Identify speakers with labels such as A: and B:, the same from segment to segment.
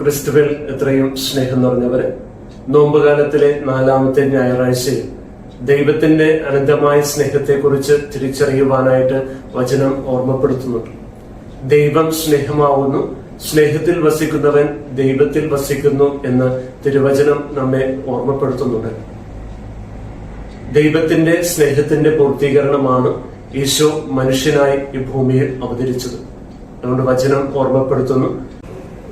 A: ക്രിസ്തുവിൽ എത്രയും സ്നേഹം നിറഞ്ഞവരെ. നോമ്പുകാലത്തിലെ നാലാമത്തെ ഞായറാഴ്ചയിൽ ദൈവത്തിന്റെ അനന്തമായ സ്നേഹത്തെക്കുറിച്ച് തിരിച്ചറിയുവാനായിട്ട് വചനം ഓർമ്മപ്പെടുത്തുന്നുണ്ട് ദൈവം സ്നേഹമാവുന്നു. സ്നേഹത്തിൽ വസിക്കുന്നവൻ ദൈവത്തിൽ വസിക്കുന്നു എന്ന് തിരുവചനം നമ്മെ ഓർമ്മപ്പെടുത്തുന്നുണ്ട്. ദൈവത്തിന്റെ സ്നേഹത്തിന്റെ പൂർത്തീകരണമാണ് ഈശോ മനുഷ്യനായി ഈ ഭൂമിയിൽ അവതരിച്ചത്. അതുകൊണ്ട് വചനം ഓർമ്മപ്പെടുത്തുന്നു.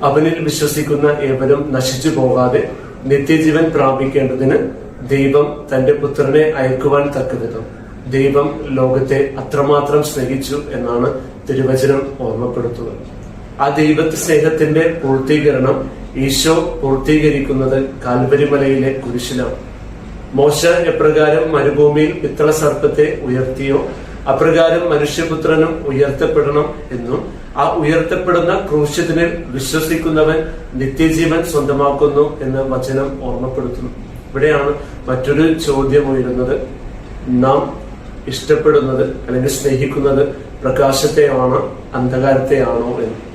A: അവനിൽ വിശ്വസിക്കുന്ന ഏവരും നശിച്ചു പോകാതെ നിത്യജീവൻ പ്രാപിക്കേണ്ടതിന് ദൈവം തന്റെ പുത്രനെ അയക്കുവാൻ തക്കവിധം. ദൈവം ലോകത്തെ അത്രമാത്രം സ്നേഹിച്ചു എന്നാണ് തിരുവചനം ഓർമ്മപ്പെടുത്തുന്നത്. ആ ദൈവത്തെ സ്നേഹത്തിന്റെ പൂർത്തീകരണം ഈശോ പൂർത്തീകരിക്കുന്നത് കാൽവരിമലയിലെ കുരിശിലാണ്. മോശ എപ്രകാരം മരുഭൂമിയിൽ പിത്തള സർപ്പത്തെ ഉയർത്തിയോ അപ്രകാരം മനുഷ്യപുത്രനും ഉയർത്തപ്പെടണം എന്നും ആ ഉയർത്തപ്പെടുന്ന ക്രൂശത്തിനിൽ വിശ്വസിക്കുന്നവൻ നിത്യജീവൻ സ്വന്തമാക്കുന്നു എന്ന് വചനം ഓർമ്മപ്പെടുത്തുന്നു. ഇവിടെയാണ് മറ്റൊരു ചോദ്യം ഉയരുന്നത്. നാം ഇഷ്ടപ്പെടുന്നത് അല്ലെങ്കിൽ സ്നേഹിക്കുന്നത് പ്രകാശത്തെയാണോ അന്ധകാരത്തെയാണോ എന്ന്.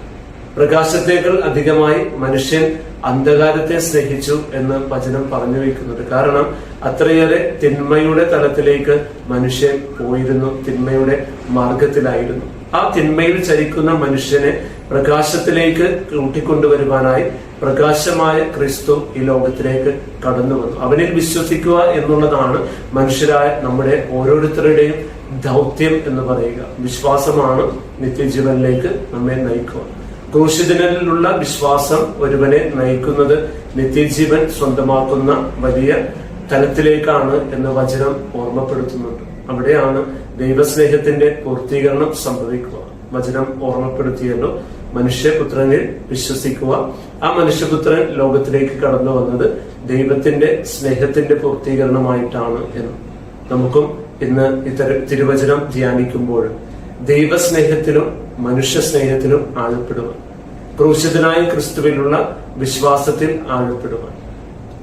A: പ്രകാശത്തേക്കാൾ അധികമായി മനുഷ്യൻ അന്ധകാരത്തെ സ്നേഹിച്ചു എന്ന് വചനം പറഞ്ഞു വയ്ക്കുന്നുണ്ട് കാരണം അത്രയേറെ തിന്മയുടെ തലത്തിലേക്ക് മനുഷ്യൻ പോയിരുന്നു തിന്മയുടെ മാർഗത്തിലായിരുന്നു. ആ തിന്മയിൽ ചരിക്കുന്ന മനുഷ്യനെ പ്രകാശത്തിലേക്ക് കൂട്ടിക്കൊണ്ടുവരുവാനായി പ്രകാശമായ ക്രിസ്തു ഈ ലോകത്തിലേക്ക് കടന്നു വന്നു. അവനിൽ വിശ്വസിക്കുക എന്നുള്ളതാണ് മനുഷ്യരായ നമ്മുടെ ഓരോരുത്തരുടെയും ദൗത്യം എന്ന് പറയുക. വിശ്വാസമാണ് നിത്യജീവനിലേക്ക് നമ്മെ നയിക്കുക. ക്രൂശിതനിലുള്ള വിശ്വാസം ഒരുവനെ നയിക്കുന്നത് നിത്യജീവൻ സ്വന്തമാക്കുന്ന വലിയ തലത്തിലേക്കാണ് എന്ന വചനം ഓർമ്മപ്പെടുത്തുന്നുണ്ട്. അവിടെയാണ് ദൈവസ്നേഹത്തിന്റെ പൂർത്തീകരണം സംഭവിക്കുക. വചനം ഓർമ്മപ്പെടുത്തിയല്ലോ. മനുഷ്യപുത്രനിൽ വിശ്വസിക്കുക. ആ മനുഷ്യപുത്രൻ ലോകത്തിലേക്ക് കടന്നു വന്നത് ദൈവത്തിന്റെ സ്നേഹത്തിന്റെ പൂർത്തീകരണമായിട്ടാണ് എന്ന്. നമുക്കും ഇന്ന് ഇത്തരം തിരുവചനം ധ്യാനിക്കുമ്പോൾ ദൈവസ്നേഹത്തിലും മനുഷ്യ സ്നേഹത്തിലും ആഴപ്പെടുവാൻ. ക്രൂശിതനായ ക്രിസ്തുവിലുള്ള വിശ്വാസത്തിൽ ആഴപ്പെടുവാൻ.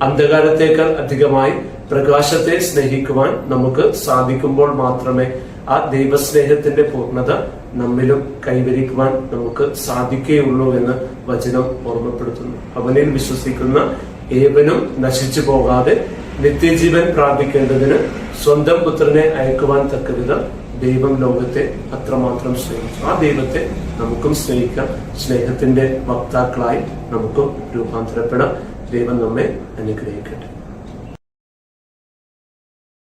A: അന്ധകാരത്തേക്കാൾ അധികമായി പ്രകാശത്തെ സ്നേഹിക്കുവാൻ നമുക്ക് സാധിക്കുമ്പോൾ മാത്രമേ ആ ദൈവസ്നേഹത്തിന്റെ പൂർണത നമ്മിലും കൈവരിക്കുവാൻ നമുക്ക് സാധിക്കുകയുള്ളൂ എന്ന് വചനം ഓർമ്മപ്പെടുത്തുന്നു. അവനിൽ വിശ്വസിക്കുന്ന ഏവനും നശിച്ചു പോകാതെ നിത്യജീവൻ പ്രാപിക്കേണ്ടതിന് സ്വന്തം പുത്രനെ അയക്കുവാൻ തക്കവിധം ദൈവം ലോകത്തെ അത്രമാത്രം സ്നേഹിച്ചു. ആ ദൈവത്തെ നമുക്കും സ്നേഹിക്കാം. സ്നേഹത്തിന്റെ വക്താക്കളായി നമുക്കും രൂപാന്തരപ്പെടാം. ദൈവം നമ്മെ അനുഗ്രഹിക്കട്ടെ.